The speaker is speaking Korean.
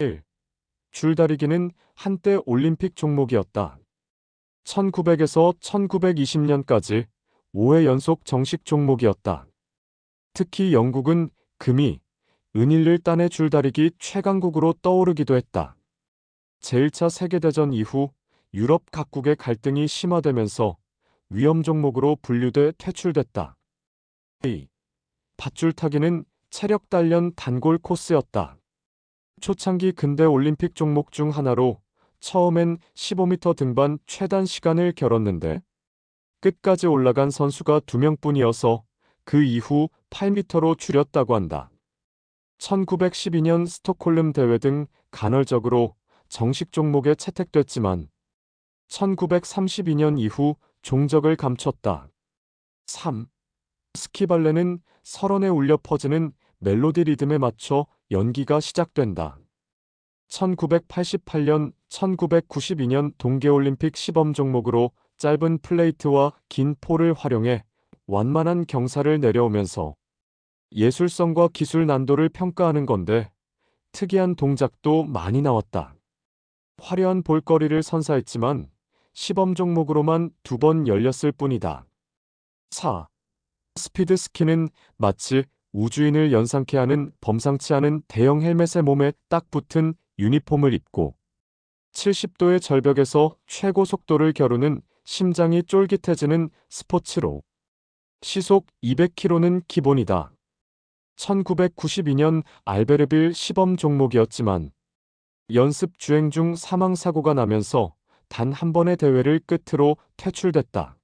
1. 줄다리기는 한때 올림픽 종목이었다. 1900에서 1920년까지 5회 연속 정식 종목이었다. 특히 영국은 금이, 은일을 따내 줄다리기 최강국으로 떠오르기도 했다. 제1차 세계대전 이후 유럽 각국의 갈등이 심화되면서 위험 종목으로 분류돼 퇴출됐다. 2. 밧줄 타기는 체력 단련 단골 코스였다. 초창기 근대 올림픽 종목 중 하나로 처음엔 15m 등반 최단 시간을 겨뤘는데 끝까지 올라간 선수가 2명뿐이어서 그 이후 8m로 줄였다고 한다. 1912년 스톡홀름 대회 등 간헐적으로 정식 종목에 채택됐지만 1932년 이후 종적을 감췄다. 3. 스키발레는 설원에 울려 퍼지는 멜로디 리듬에 맞춰 연기가 시작된다. 1988년, 1992년 동계올림픽 시범 종목으로 짧은 플레이트와 긴 폴을 활용해 완만한 경사를 내려오면서 예술성과 기술 난도를 평가하는 건데 특이한 동작도 많이 나왔다. 화려한 볼거리를 선사했지만 시범 종목으로만 두 번 열렸을 뿐이다. 4. 스피드 스키는 마치 우주인을 연상케 하는 범상치 않은 대형 헬멧의 몸에 딱 붙은 유니폼을 입고 70도의 절벽에서 최고 속도를 겨루는 심장이 쫄깃해지는 스포츠로 시속 200km는 기본이다. 1992년 알베르빌 시범 종목이었지만 연습 주행 중 사망 사고가 나면서 단 한 번의 대회를 끝으로 퇴출됐다.